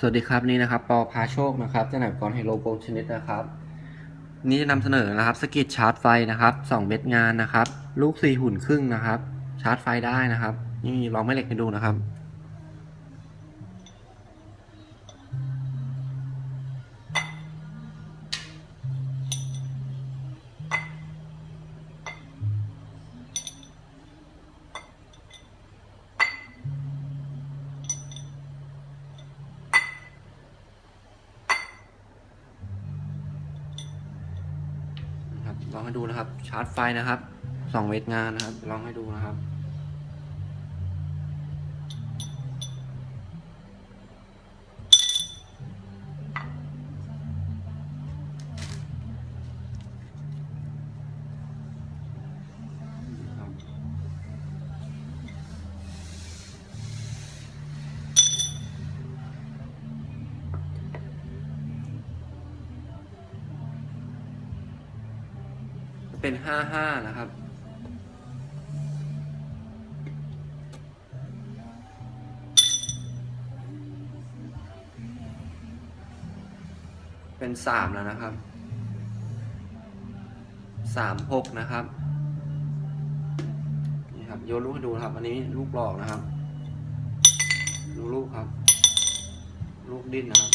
สวัสดีครับนี่นะครับปอพาโชคนะครับจำหน่ายอุปกรณ์ไฮโลโกลชนิดนะครับ นี่จะนำเสนอนะครับสกิตชาร์จไฟนะครับ2เม็ดงานนะครับ ลูกสี่หุ่นครึ่งนะครับ ชาร์จไฟได้นะครับ นี่ลองแม่เหล็กให้ดูนะครับ ลองให้ดูนะครับ ชาร์จไฟนะครับสองเวทงานนะครับ ลองให้ดูนะครับ เป็นห้าห้านะครับ เป็นสามแล้วนะครับสามหกนะครับนี่ครับโยนลูกให้ดูครับ อันนี้ลูกหลอกนะครับ ดูลูกครับ ลูกดิ้นนะครับ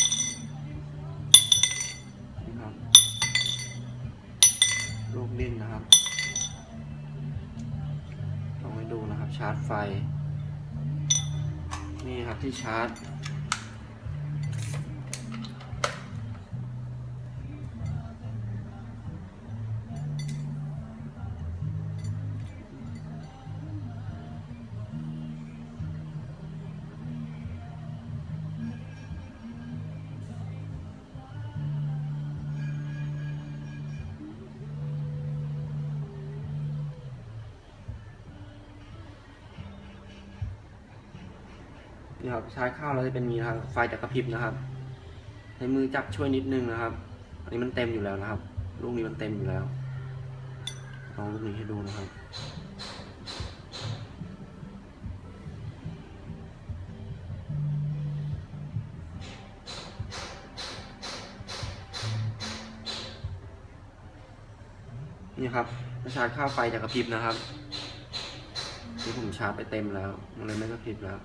ลูกดิ้นนะครับลองไปดูนะครับชาร์จไฟ นี่ครับที่ชาร์จ นี่ครับชาร์จข้าแล้วจะเป็นมีนะครับไฟจะกระพริบนะครับใช้มือจับช่วยนิดนึงนะครับ อันนี้มันเต็มอยู่แล้วนะครับ ลูกนี้มันเต็มอยู่แล้วลองลูกนี้ให้ดูนะครับนี่ครับชาร์จข้าไฟจะกระพริบนะครับนี่ผมชาร์จไปเต็มแล้ว มันเลยไม่กระพริบแล้ว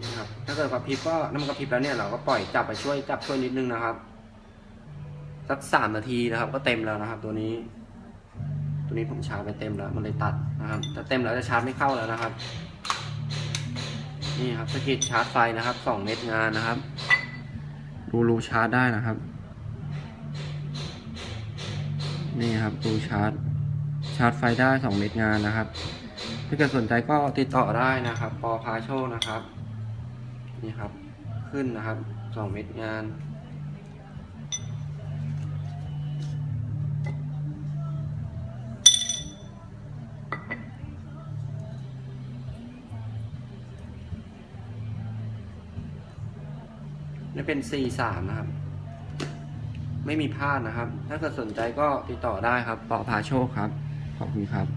นี่ครับ ถ้าเกิดกระพริบก็น้ำมันกระพริบแล้วเนี่ยเราก็ปล่อยจับไปช่วยจับช่วยนิดนึงนะครับ สักสามนาทีนะครับ ก็เต็มแล้วนะครับ ตัวนี้ ตัวนี้ผมชาร์จไปเต็มแล้ว มันเลยตัดนะครับถ้าเต็มแล้วจะชาร์จไม่เข้าแล้วนะครับ นี่ครับสกิตชาร์จไฟนะครับสองเม็ดงานนะครับรูรูชาร์จได้นะครับ นี่ครับรูชาร์จ ชาร์จไฟได้สองเม็ดงานนะครับ ถ้าเกิดสนใจก็ติดต่อได้นะครับ ปอพาโชคนะครับ นี่ครับ ขึ้นนะครับสองเม็ดงาน นี่เป็น C3 นะครับ ไม่มีพลาดนะครับ ถ้าเกิดสนใจก็ติดต่อได้ครับปอพาโชคครับ ขอบคุณครับ